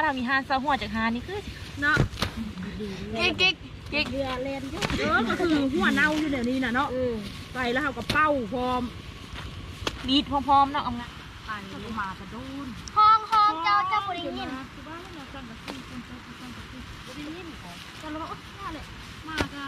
านเรามีห้านซาหัวจากห้านนี่คือเนาะกิ๊กกิ๊กกิ๊กเรือเลนเยอะเออก็คือหัวเน่าอยู่เดี๋ยวนี้นะเนาะใส่แล้วเขาก็เป้าพร้อมบีดพร้อมๆเนาะเอางะไปมากระโดนห้องห้องเจ้าเจ้าบริยินคือบ้านเราสั่งกับที่คนจ้าสั่งกับที่บริยินแต่เราบอกว่าเลยมากะ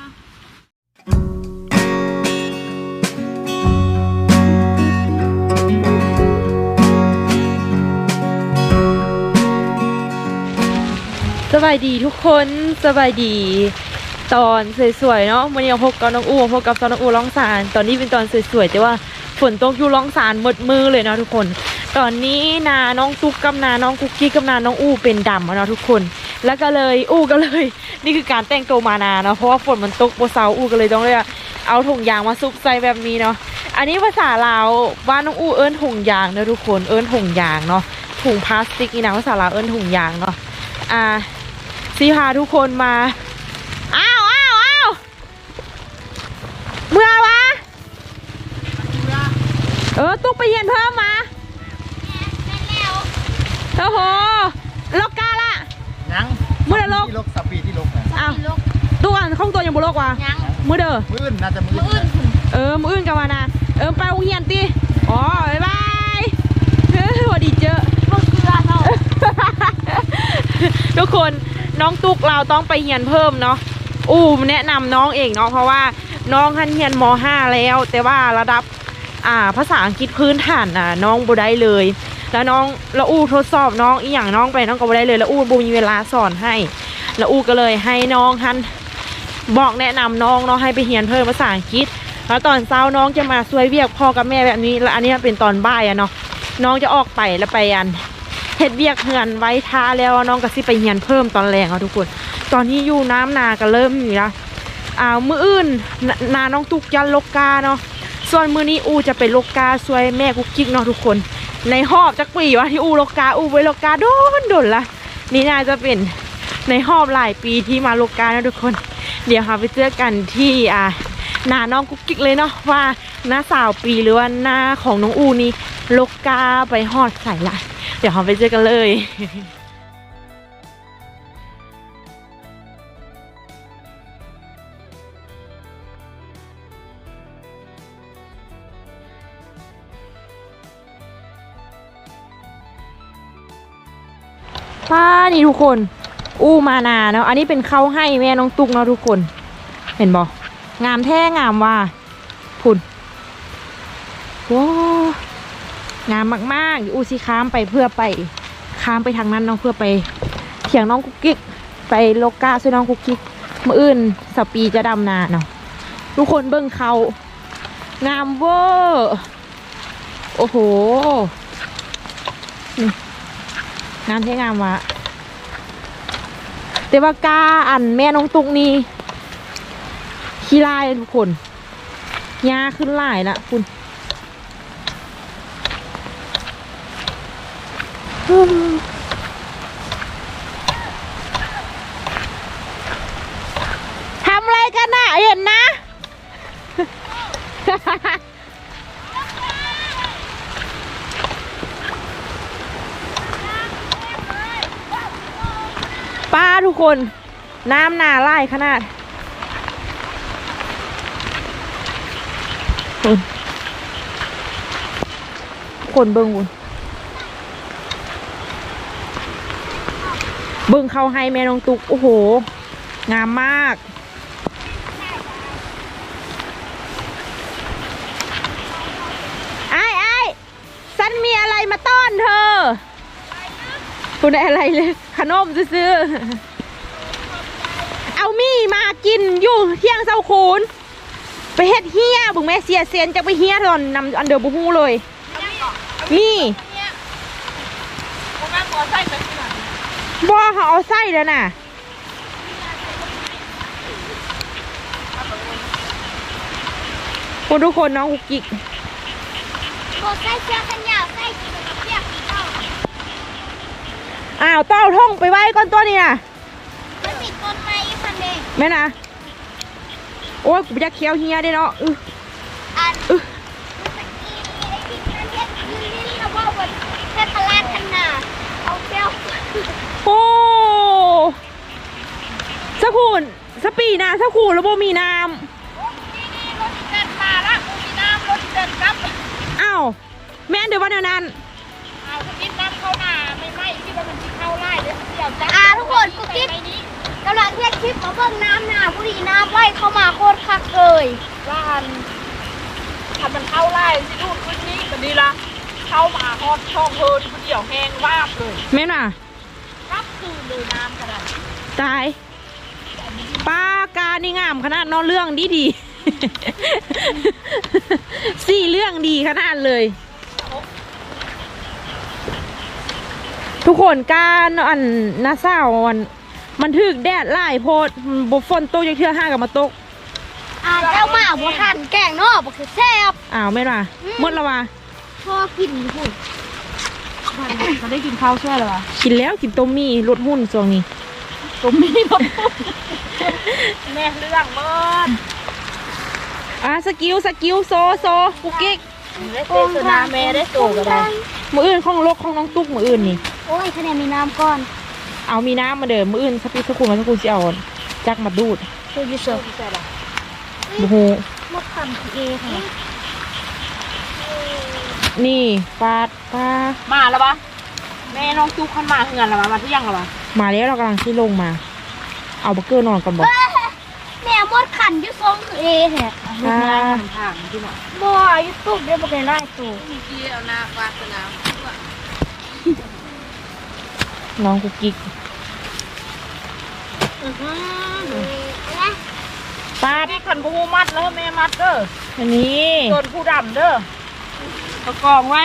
สบายดีทุกคนสบายดีตอนสวยๆเนาะวันนี้เราพบกับน้องอูพบกับตอนน้องอูร้องสาร ตอนนี้เป็นตอนสวยๆแต่ว่าฝนตกอยู่ร้องสารหมดมือเลยเนาะทุกคน ตอนนี้นาน้องตุ๊กกับนาน้องกุ๊กกี้กับนาน้องอูเป็นดำเนาะทุกคน แล้วก็เลยอูก็เลย นี่คือการแต่งตัวมานาเนาะเพราะว่าฝนมันตกโบเซาอูก็เลยต้องเลยเอาถุงยางมาซุกใส่แบบนี้เนาะอันนี้ภาษาลาวบ้านน้องอูเอิ้นถุงยางเนาะทุกคนเอิ้นถุงยางเนาะถุงพลาสติกนี่นะภาษาลาวเอิ้นถุงยางเนาะอ่า ซีพาทุกคนมา อ้าวอ้าวอ้าวเมื่อวะ เออ ตุ๊กไปเย็นเพิ่มมาเป็นแล้วโอ้โหลกกาละ ยังมื้อละโลก ที่ลกสับปีที่ลกนะอ้าวตัวอันข้องตัวยังบุโลกวะยัง มือเด้อ มื้ออื่นน่าจะมื้อมืออื่อื่นนเออ มืออื่นกันมานะ เออ ไปโรงเรียนติอ๋อบ๊ายบายเฮ้ยสวัสดีเจอมือเกลือเราทุกคน น้องตุกเราต้องไปเรียนเพิ่มเนาะอู้แนะนำน้องเองเนาะเพราะว่าน้องทันเรียนม .5 แล้ว แต่ว่าระดับอ่าภาษาอังกฤษพื้นฐานอะน้องบ่ได้เลย แล้วน้องล้วอู้ทดสอบน้องอีหยังน้องไปน้องก็บ่ได้เลยล้วอู้บ่มีเวลาสอนให้ล้วอู้ก็เลยให้น้องทันบอกแนะนำน้องเนาะให้ไปเรียนเพิ่มภาษาอังกฤษแล้วตอนเช้าน้องจะมาช่วยเวียกพ่อกับแม่แบบนี้แล้วอันนี้เป็นตอนบ่ายอะเนาะน้องจะออกไปแล้วไปอัน เฮ็ดเวียกเหือนไว้ท้าแล้วน้องก็สิไปเฮียนเพิ่มตอนแรงเอาทุกคน ตอนนี้อยู่น้ำนาก็เริ่มอยู่ละอ่ามืออื่นนาน้องตุกยันลกกาเนาะส่วนมือนี้อูจะไปลกกาช่วยแม่กุ๊กกิ๊กเนาะทุกคน ในหอบจักปีวะที่อูลกกาอูไว้ลกกาโดนโดนละนี่น่าจะเป็นในหอบหลายปีที่มาลกกานะทุกคน เดี๋ยวเราไปเจอกันที่อ่านาน้องกุ๊กกิ๊กเลยเนาะว่าหน้าสาวปีหรือว่าหน้าของน้องอูนี่ ลกกาไปหอดใส่ละ เดี๋ยวเราไปเจอกันเลยป้านี่ทุกคน อู้มานาเนาะอันนี้เป็นเข้าให้แม่น้องตุกเนาะทุกคน เห็นบ่งามแท้งามว่าพุ่นว้างามมากๆอู้สิข้ามไปเพื่อไปข้ามไปทางนั้นเนาะเพื่อไปเถียงน้องกุ๊กกิ๊กไปโลกาช่วยน้องกุ๊กกิ๊กมื่ออื่นสปีจะดำนาเนาะทุกคนเบิ่งเขางามเวอร์โอ้โหนี่งามแท้งามวะแต่ว่ากาอันแม่น้องตุกนี่ขี้ลายเลยทุกคนยาขึ้นหลายละคุณ ทำอะไรกันน่ะ เห็นนะ ป้าทุกคน น้ำหนาไล่ขนาดคนคนเบิ้งบุญ เบิ้งเข้าให้แม่น้องตุก โอ้โห งามมาก ไอ้ไอ้ฉันมีอะไรมาต้อนเธอคุณได้อะไรเลย ขนมซื้อ เอามี่มากินอยู่เที่ยงเช้าคูนไปเฮ็ดเฮียบุงแม่เสียเซียนจะไปเฮียตอนนำอันเดอร์บูฮูเลย มี่ บ่เขาเอาไส้แล้วน่ะคุณทุกคนน้องกุกกิกโบใส่เสื้อกันยาวใส่กินกับเสื้อปีเก่าอ้าวต้องเอาท่องไปไว้ก่อนตัวนี้น่ะมันมีต้นไม้พันเองแม่นะโอ้ยกูอยากเคี้ยวเฮียได้เนาะอื้อ อัน อื้อ ตะกี้นี่ไอ้ที่มันเฮ็ดยืนนี่เราว่าบนเทพราชขนาดเอาเปรี้ยว โอ้ คูนสปีนะสักคูนแล้วบ่มีน้นี่นี่รถเดินมาละกูมีน้ำรถเดินกลับำอ้าวแม่นเดี๋ยววันเดียวนั้นเอาสกินน้ำเข้าหน้าไม่ไหม้ที่ว่ามันที่เข้าไล่เดี๋ยวเดี๋ยวจัอ่าทุกคนกูคิดในนี้กำลังเทียบคลิปมาเบิ่งน้ำหนาผู้ดีน้ำไหลเข้ามาโคตรคักเลยว่าอันถ้ามันเข้าไล่สิลูกคืนนี้มันดีละเข้ามาฮอดช่องเฮินคนเดียวแห้งวาบเลยแม่นว่ะ รับคืนเลยน้ำกระดาษตาย ปลากานี่งามขนาดเนอนเรื่องดีดีๆสี่เรื่องดีขนาดเลย ทุกคนการอันนาซาวมันมันถึกแดดไล่โพดบฝนตกยังเทื่อห้ากับมาตกอ่าเจ้าหมาบัวทันแกงเนอกบอกคือแซ่บอ้าวแม่นว่ะหมดแล้วว่ะพอกินอยู่พุ่นจะได้กินข้าวแช่หรอกินแล้วกินต้มมี่ลดหุ้นช่วงนี้ ตุ้มมีนมแม่เรื่องเมินอะสกิลสกิลโซโซกุกกิ๊กได้เตสนาแม่ได้โตกันเลยมืออื่นของลกของน้องตุ๊กมืออื่นนี่โอ้ยคะแนนมีน้ำก่อน เอามีน้ำมาเดิมมืออื่นสปีดสกุลมาสกุลสิเอาจักมาดูดคือยูเซอร์โอ้โหมดคำคือเอค่ะนี่ปลาปลามาแล้วปะแม่น้องจุ๊กขันมาเหือนแล้วปะมาเที่ยงแล้วปะ มาแล้วเรากำลังที่ลงมา เอาบักเกอร์นอนก่อนบอกแม่มดขันอยูทรงคือเอแท้ปลาทางที่หน่อยบ่อยูทูบได้บ่ได้ไล่ตัว มีกี้เอาหน้าฟาดสนามน้องกุกกิ๊กนะปลาพี่ขันผู้มัดแล้วแม่มัดเด้ออันนี้ส่วนผู้ดำเด้อประกองไว้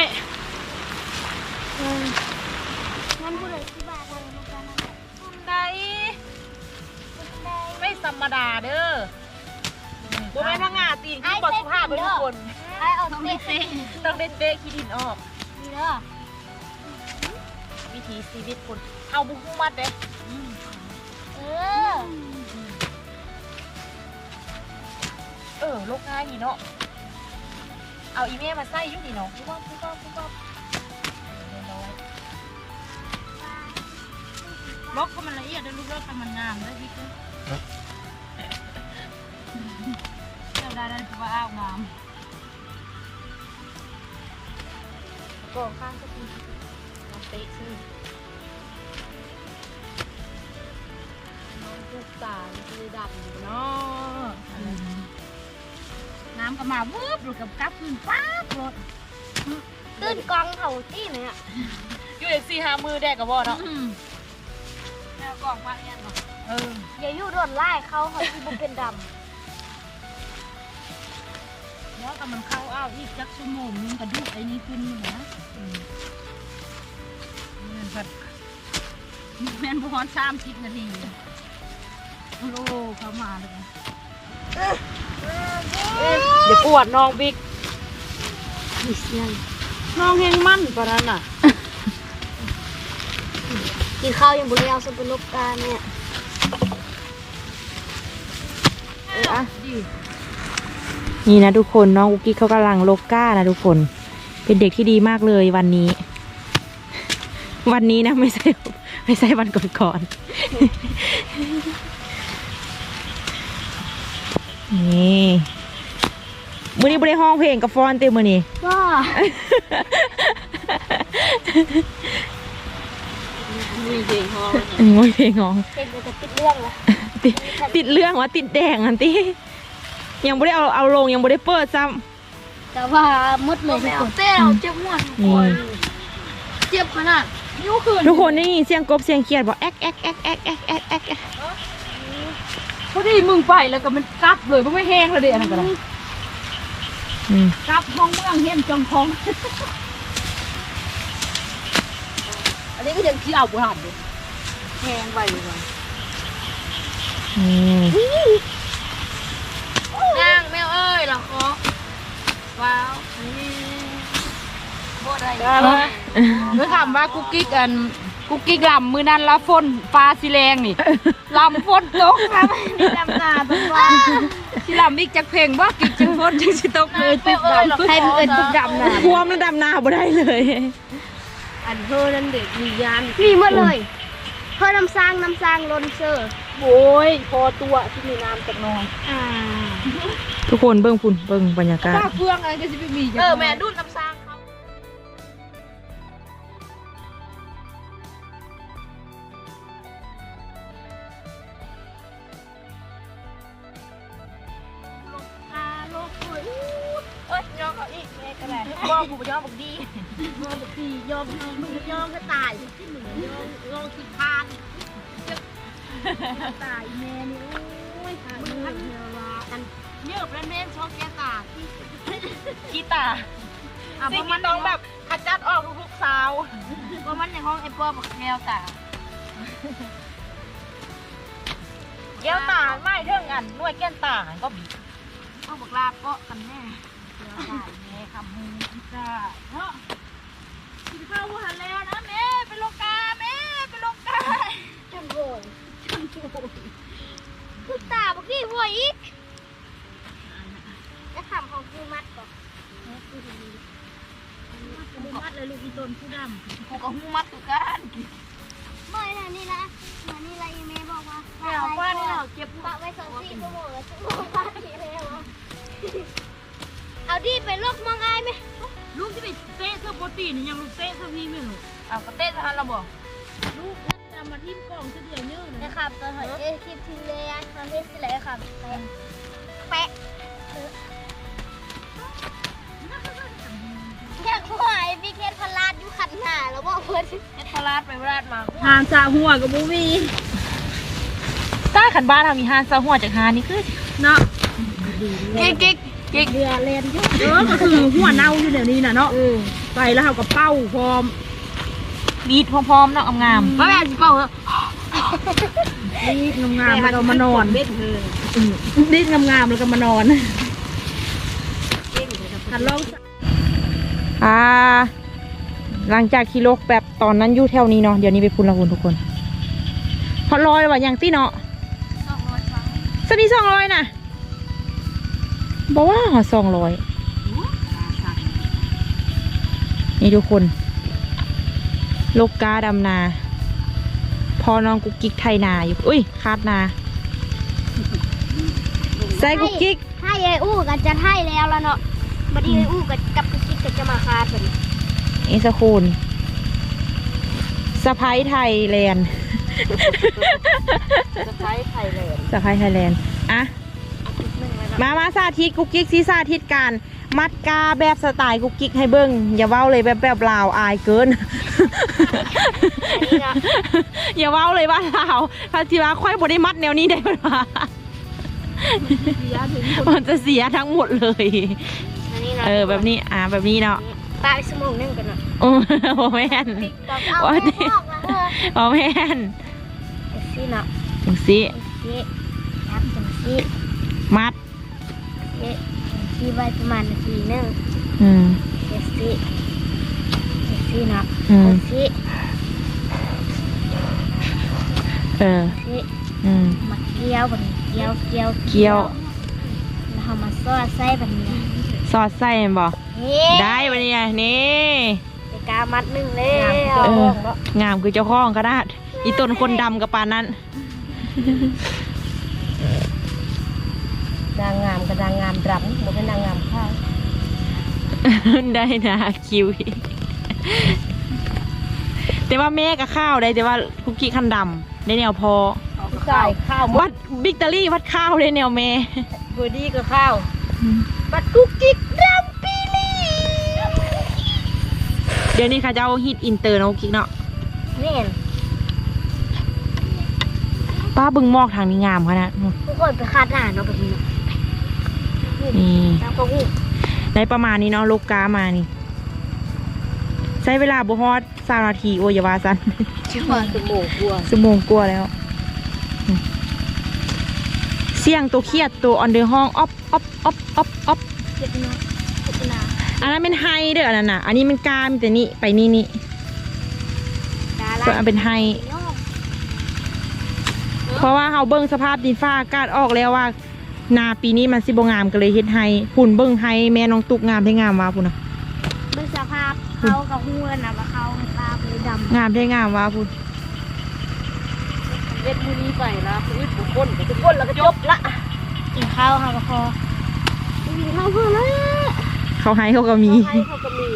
งั้น ธรรมดาเด้อบ่แม่นว่างาตีนคือบทสุภาพเป็นทุกคนไอ้ออกเตะต้องได้เตะขี้ดินออกนี่เด้อวิถีชีวิตคนเอาบุ้งมัดเด้เออ เออโลกง่ายนี่เนาะ เอาอีเมลมาใส่อยุ่นี่เนาะปุ๊บปั๊บปุ๊บปั๊บปุ๊บปั๊บเรียบร้อยลกก็มันละเอียดด้วยลูกเลิกทำมันงามด้วยพี่คือ เจ้าได้ได้ถือว่าอ้าวงามกองข้างก็ตีน้ำเตะชื่อน้องลูกตาคือดำอยู่เนาะน้ำก็มาวูบดูกับกับขึ้นป๊าบรถตื่นกองเผาตี้ไหมอะอยู่เด็กสี่ห้ามือแดกกับบ่เนาะแนวกล่องมาเนี่ยเนาะเอออย่าอยู่โดนไล่เขาเขาที่บุเป็นด แล้วแต่มันเข้าอ้าวอีกจักชั่วโมงนึงกระดูกไอ้นี่ขึ้นอยู่นะเงินพัดแม่นบุฮอนสามสิบนาทีโอ้โหเข้ามาเลยนะอย่าปวดน้องบิ๊กำมีเสียงน้องเฮงมั่นกว่านั้นน่ะกินข้าวยังบุเรียวสกุลกการเนี่ยเอออะดี นี่นะทุกคนน้องกุกกิ๊กเขากำลังโลก้านะทุกคน เป็นเด็กที่ดีมากเลยวันนี้ วันนี้นะไม่ใช่ไม่ใช่วันก่อนๆนี่มือนี้บริห้องเพลงกับฟอนเต็มมือนี่ว้ามีเพลงฮออืมเพลงของเป็นจะปิดเรื่องละติดติดเรื่องวะติดแดงอันที่ ยังไม่ได้เอาเอาลงยังไม่ได้เปิดซ้แต่ว่ามืดเลยทุกคนเต้เราเจ็บหัวทุกำนี่เจ็บขนาดนิ้วคืนทุกคนได้ยินเสียงกบเสียงเขียดบอกแอ๊กแอ๊กแอ๊กแอ๊กแอ๊กแอ๊กแอ๊กแอ๊กพอดีมึงไปแล้วก็มันกลับเลยมันไม่แห้งเลยเด็กอะไรกันอืมกลับห้องเมืองเฮียนจองทอง อันนี้ก็ยังที่เอาบุหันเลยแห้งไปเลยว่ะนี่นางแมวเอ้ยเหรอคอว้าวนี่บ่ได้เมื่อถามว่ากุ๊กกิ๊กอันกุ๊กกิ๊กลำมือนั้นละฝนฟ้าสีแรงนี่ลำฝนตกครับดำนาต้องว่าที่ลำอีกจากเพลงว่ากิ๊กจังฝนจังสิตกเลยติดลำใครเป็นตุกดำนาความระดับหน้าบ่ได้เลย อันเธอนั่นเด็กมียานมีหมดเลยเพื่อน้ำสร้างน้ำสร้างลนเซอร์โอ้ยพอตัวที่มีน้ำจากน้องอ่า ทุกคนเบิ่งฝุ่นเบิ่งบรรยากาศถ้าเฟืองอะไรก็จะไม่มีเออแม่ดุนน้ำซางเขาอ่าโลกสวยเอ้ยยอมเขาอีกแม่ก็แหละบอกกูไปยอมบอกดีมองแบบพี่ยอมยอมมึงยอมก็ตายที่หนึ่งยอมยอมสิพานตายแม่นี่โอ้ยมึงเทวากัน เยอะแล้วแม่ชอบแกตาที่กีตาร์อะเพสิ่งราะมัที่นต้องแบบขจัดออกทุกๆซาว เพราะมันในห้องไอ้ปอบอกแมวตาแก้วตาไม่เท่งอันหน่วยแก้นตาก็บีเอาบอกลาเกาะกันแม่เดี๋ยวได้แม่คำมูจ้าเนาะกินข้าวหันแล้วนะแม่ไปลงกาแม่ไปลงกาจนโวยจนโวยกูตาบอกพี่หัวอีกจะ ขำของกูมัดก่อนกูมัดเลยลูกอีตนผู้ดำกูก็หูมัดตุกันไม่นะนี่นะมานี่ละอีเมย์บอกว่าแมวป้าเนี่ยเก็บปะไว้สองสี่ชั่วโมงแล้วชั่วโมงป้าทีแล้วเอาดิไปลกมองอายไหมลูกที่ไปเตะเสื้อโปรตีนยังลูกเตะเสื้อพี่ไม่รู้อ้าวก็เตะทันเราบอกลูกจะมาทิ่มกล่องเสื้อเดียวเยอะเลยนะครับตอนหอยเอคลิปที่เลยตอนที่สิเลยครับแปะ แปะอยากหายพี่เคสพลาดอยู่ขัดหน้าแล้วบอกเพื่อนเอ็ดพลาดไปพลาดมาหานซาหัวกับบูมีต้าขันบ้านทำมีหานซาหัวจากหานนี่คือเนาะกิ๊กกิ๊กกิ๊กเรือเลนยุ่เออก็คือหัวเน่าอยู่เดี๋ยวนี้น่ะเนาะใส่แล้วเขาก็เป้าพร้อมบีดพร้อมๆเนาะงามป้าแม่จิเป่าเหรอรีดงามๆแล้วก็มานอนอืมรีดงามๆแล้วก็มานอนคันลองๆ อ่า หลังจากขี่ลกแบบตอนนั้นอยู่แถวนี้เนาะเดี๋ยวนี้ไปพุ่นละคุณทุกคนพอลอยว่าอย่างตี้เนาะสองร้อยฟังสนีสองร้อยนะบอกว่าหอสองร้อยนี่ทุกคนโลกกาดำนา พอน้องกุ๊กกิ๊กไทยนาอยู่อุ้ยคาดนาใส่กุ๊กกิ๊กให้ไอ้อู้กันจะให้แล้วแล้วเนาะบัดนี้ไอ้อู้กับกับกุ๊ก กิ๊กก็จะมาคาเป็นเอสคูลสะพายไทยแลนด์จะใช้ไข่เลยสะพายไทยแลนด์อะมามาสาธิตกุ๊กกิ๊กซีสาธิตการ มัดกาแบบสไตล์กุ๊กกิ๊กให้เบิ้งอย่าเว้าเลยแบบแบบลาวอายเกินอย่าเว้าเลยว่าลาวพาทีว่าค่อยบได้มัดแนวนี้ได้ปะวะมันจะเสียทั้งหมดเลยอันนี้นะ เออแบบนี้อ่าแบบนี้เนาะปาไปสมองนึงกันเนาะโอ้โหแม่นตอกเอาไม่พอกนะเธอโอ้แม่นเอซี่เนาะจังสิเอซี่ครับจังซี่มัดเอซี่ไว้ประมาณนาทีหนึงอืมเอซี่เอซี่เนาะอืเอมซี่เออเอซี่อืมมาเกี่ยวแบบนี้เกี่ยวเกี่ยวเกี่ยวแล้วเอามาซอสใส่แบบนี้ สอดไส้แม่นบ่นี่ได้ปะเนี่ยนี่ ไปกามัดหนึ่งเลยเอองามคือเจ้าของก็ได้อีต้นคนดำกับปานนั้น นางงามกับนางงามดำบ่เป็นนางงามข้าวได้นะคิวอีกแต่ว่าแม่กับข้าวได้แต่ว่าคุกกี้คันดำได้แนวพอใส่ข้าววัดบิ๊กตอรี่วัดข้าวได้แนวแม่ เบอร์ดี้กับข้าวบัด กุ๊กกิ๊กดำปีลี่เดี๋ยวนี้ค่ะเจ้าฮิตอินเตอร์เนาะคุกกี้เนาะนี่เห็นป้าบึงมอกทางนี้งามขนาดนู้นทุกคนไปคาดหน้าเนาะแบบนี้เนาะนี่แล้วก็หูได้ประมาณนี้เนาะลูกกามานี่ ใช้เวลาบุฮอดสามนาทีโอ้ยอยาวาสันชิมาสมองกลัวชั่วโมงกลัวาแล้ว เสียงตัวเครียดตัวออนเดอร์ห้องอ๊อฟอ๊อฟอ๊อฟอ๊อฟอ๊อฟ เจ็บเนาะเจ็บนาอันนั้นเป็นไฮเด้ออันนั้นน่ะ อันนี้มันกามีแต่นี่ไปนี่นี่ดาส่วนอันเป็นไฮ ย่อเพราะว่าเขาเบิ้งสภาพดินฟ้าอากาศออกแล้วว่า นาปีนี้มันสิบงามก็เลยเฮ็ดไฮพุ่นเบิ้งไฮแม่น้องตุกงามได้งามว่าพุ่นนะเป็นสภาพเขากับหัวนะว่าเขาตาเป็นดำงามได้งามว่าพุ่นเวทมมือนี้ไปแล้วมือบุกคนบุกคนแล้วก็จบละกินข้าวค่ะก็พอ กินข้าวเพื่อแล้วเขาให้เขาก็มีให้เขาก็มี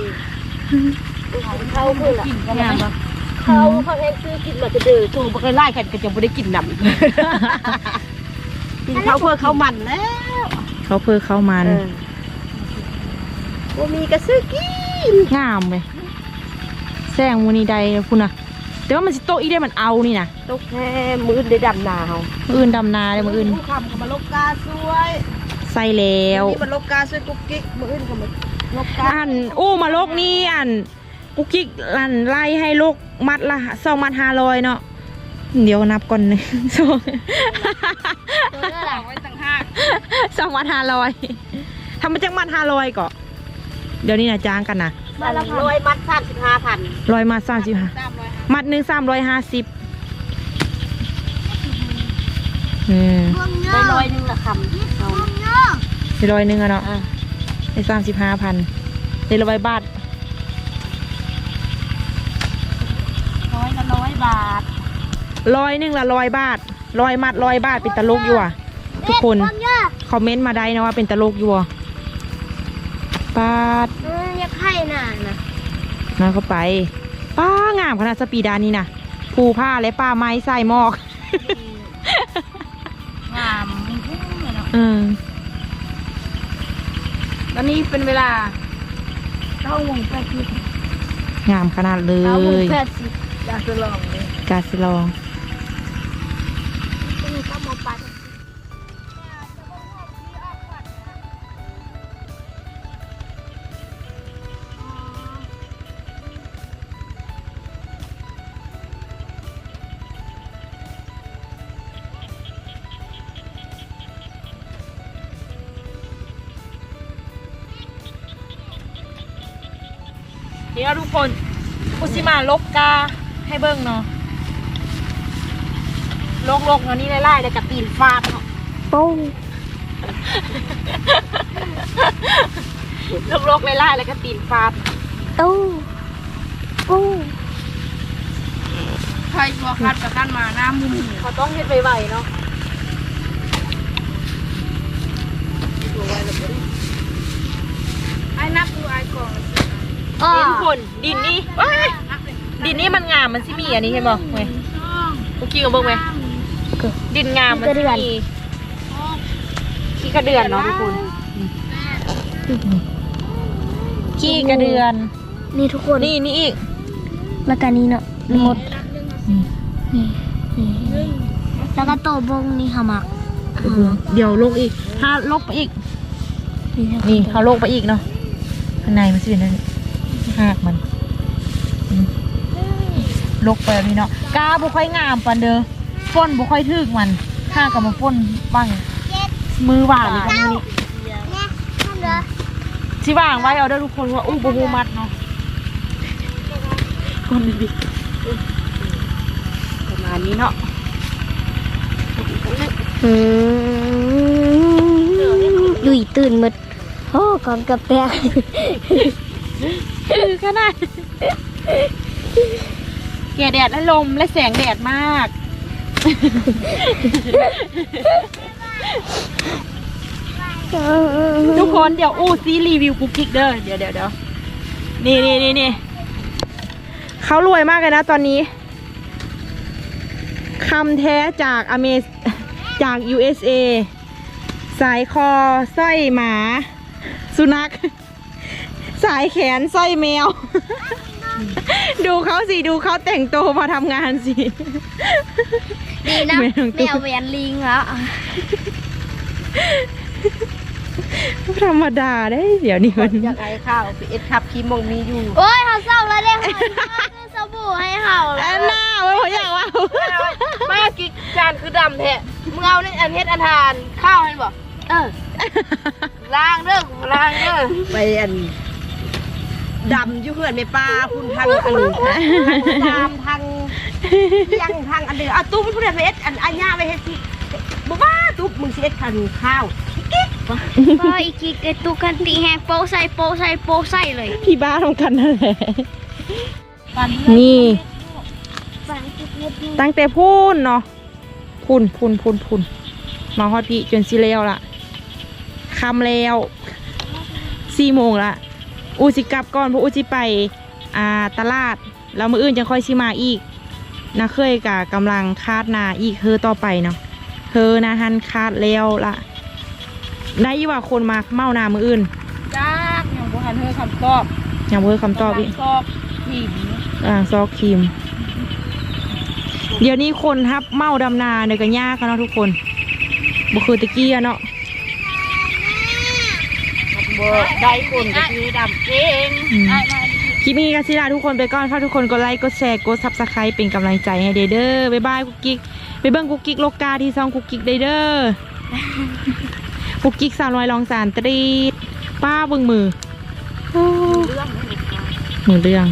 เขาเพื่อละกินกันแล้วเขาเขาแห้งซื้อกินมาจะเดือดถูกบ่เคยไล่กันก็จะไม่ได้กินนำกินข้าวเพื่อเขามันแล้วเขาเพื่อเข้ามันว่ามีกระซื้อกินงามเลยแซงมูนีใดพุ่นนะแต่ว่ามันสิโตะอีได้มันเอานี่นะตกแค่มือได้ดำนาเฮามืออื่นดำนาเลยมืออื่นผู้คำก็มาลบกาสวย ใส่แล้วนี่มันลบกาสวยกุ๊กกิ๊กมืออื่นก็มาลบกาอันอู้มาโลกนี้อันกุ๊กกิ๊กอันไล่ให้โลกมัดละสองมัดห้าร้อยเนาะเดี๋ยวนับก่อนหนึ่งสองตัวเลือกไว้ตั้งห้าสองมัดห้าร้อยทำมาจากมัดห้าร้อยก่อเดี๋ยวนี้นะจ้างกันนะมาละร้อยมัดสามสิบห้าพันร้อยมัดสามสิบห้าสามร้อยมัดหนึ่งสามร้อยห้าสิบ อืมพวงเยได้อะร้อยหนึ่งละคำเอาพวงเยอะได้ร้อยหนึ่งอะเนาะได้สามสิบห้าพันได้ร้อยบาทร้อยละร้อยบาทร้อยหนึ่งละร้อยบาทร้อยมัดร้อยบาทเป็นตลกอยู่อะ ทุกคนพวงเยอะคอมเมนต์มาได้นะว่าเป็นตลกอยู่อะปาดเอออยากให้น่ะนะน้อยเข้าไป ป้างามขนาดสปีดานี่นะภูผ้าและป้าไม้ใส่หมอกง อนนี้เป็นเวลาเก้าโมงแปดสิบงามขนาดเลเก้าโมงยแปดสิบอยากจะลองเลย กาสิลอง เดี๋ยวทุกคนอุซิมาลกกาให้เบิ้งเนาะลกลกๆเนาะนี่ไล่ๆแล้วกับตีนฟาดเนาะโป้งลกลกๆไล่ๆแล้วก็ตีนฟาดตู้ปูใครตัวคัดกับคันมาหน้ามุมเขาต้องเฮ็ดไวๆเนาะ อ๋อนี่ทุกคนดินนี่ว้ายดินนี่มันงามมันสิมีอันนี้เห็นบ่เว้ยกูกี้กับเบิ่งไหมดินงามมันสิมีขี้กระเดือนเนาะทุกคนขี้กระเดือน นี่ทุกคนนี่นี่อีกแล้วก็นี่เนาะหมดนี่นี่แล้วก็โตบงนี่ค่ะมักเดี๋ยวลงอีกถ้าลกไปอีกนี่ทุกคนี่เขาลกไปอีกเนาะข้างในมันสิเป็นนั่น หากมันลกไปแบบนี้เนาะกาบุค่อยงามปันเด้อฟ้นบุค่อยทึกมันข้ากับมาฟ้นบ้างมือหวานเลยค่ะมือนี้เนี่ยท่านเด้ชิว่างไว้เอาเด้ทุกคนว่าอู้บูฮูมัดเนาะคนดีประมาณนี้เนาะอืมดุยตื่นหมดโอ้กองกระแปะ คือขนาดแก่แดดและลมและแสงแดดมาก ทุกคนเดี๋ยวอู้ซีรีวิวกุ๊กกิ๊กเด้อเดี๋ยวเดี๋ยวเดี๋ยวนี่นี่นี่นี่เขารวยมากเลยนะตอนนี้คำแท้จากอเมซจาก USA สายคอสร้อยหมา สุนัข สายแขนสร้อยแมว ดูเขาสิ ดูเขาแต่งตัวมาทำงานสิ ดีนะแมวแมวแหวนลิงแล้วธรรมดาได้ เดี๋ยวนี้มันอยากไอ้ข้าวเอ็ดขับคีมงมีอยู่โอ้ยเขาเศร้าแล้วเด้เขาซื้อสบู่ให้เขาแล้อัวนหน้าไว้ผมอยากว่ามากิกจานคือดำแท้มึงเอาเนี่ยอันเฮ็ดอันทานข้าวให้บอกเออล้างเด้อล้างเด้อไปอัน ดำอยู่เพื่อนไม่ปลาคุณทางอันตามทางยังทางอันเดียวอะตุ้มเพื่อนไปเอ็ดอันอันย่าไปเฮ็ดสิบ่บ้าตุ๊บมึงสิเอ็ดคันข้าวพออีกทีไอตุกันตีแหงโป๊ะใส่โป๊ะใส่โป๊ะใส่เลย พี่บ้าทำกันนั่นแหละนี่ตั้งแต่พูนเนาะพุ่นพุ่นพุ่นพุ่นมาฮอดพี่จนสิแล้วละคำแล้วสี่โมงละ อูสิกลับก่อนเพราะอูสิไปอ่าตลาดแล้วมืออื่นจะค่อยสิมาอีกนะเคยกะกำลังคาดหนาอีกเฮอต่อไปเนาะเฮอนะฮันคาดแล้วละได้ยี่ว่าคนมาเมานามืออื่นจ้ายังบ่ทันเธอคำตอบยังบ่เฮอคำตอบอีกซอกหินอ่าซอกครีม เดี๋ยวนี้คนทับเมาดำนาเนี่ยก็ยากกันเนาะทุกคนบ่คือตะกี้อะเนาะ บ่ได้คนก็คือดำเก่งอืมได้มาคลิปนี้ก็สิลาทุกคนไปก่อนฝากทุกคนกดไลค์ กดแชร์ กดซับสไครป์เป็นกำลังใจให้เด้อเด้อบ๊ายบายกุ๊กกิ๊กไปเบิ่งกุ๊กกิ๊กโลกาที่ซองกุ๊กกิ๊กได้เด้อกุ๊กกิ๊กสาวน้อยลองสารตรีดป้าเบิ่งมือโอ้เรื่องนี้มือเรื่อง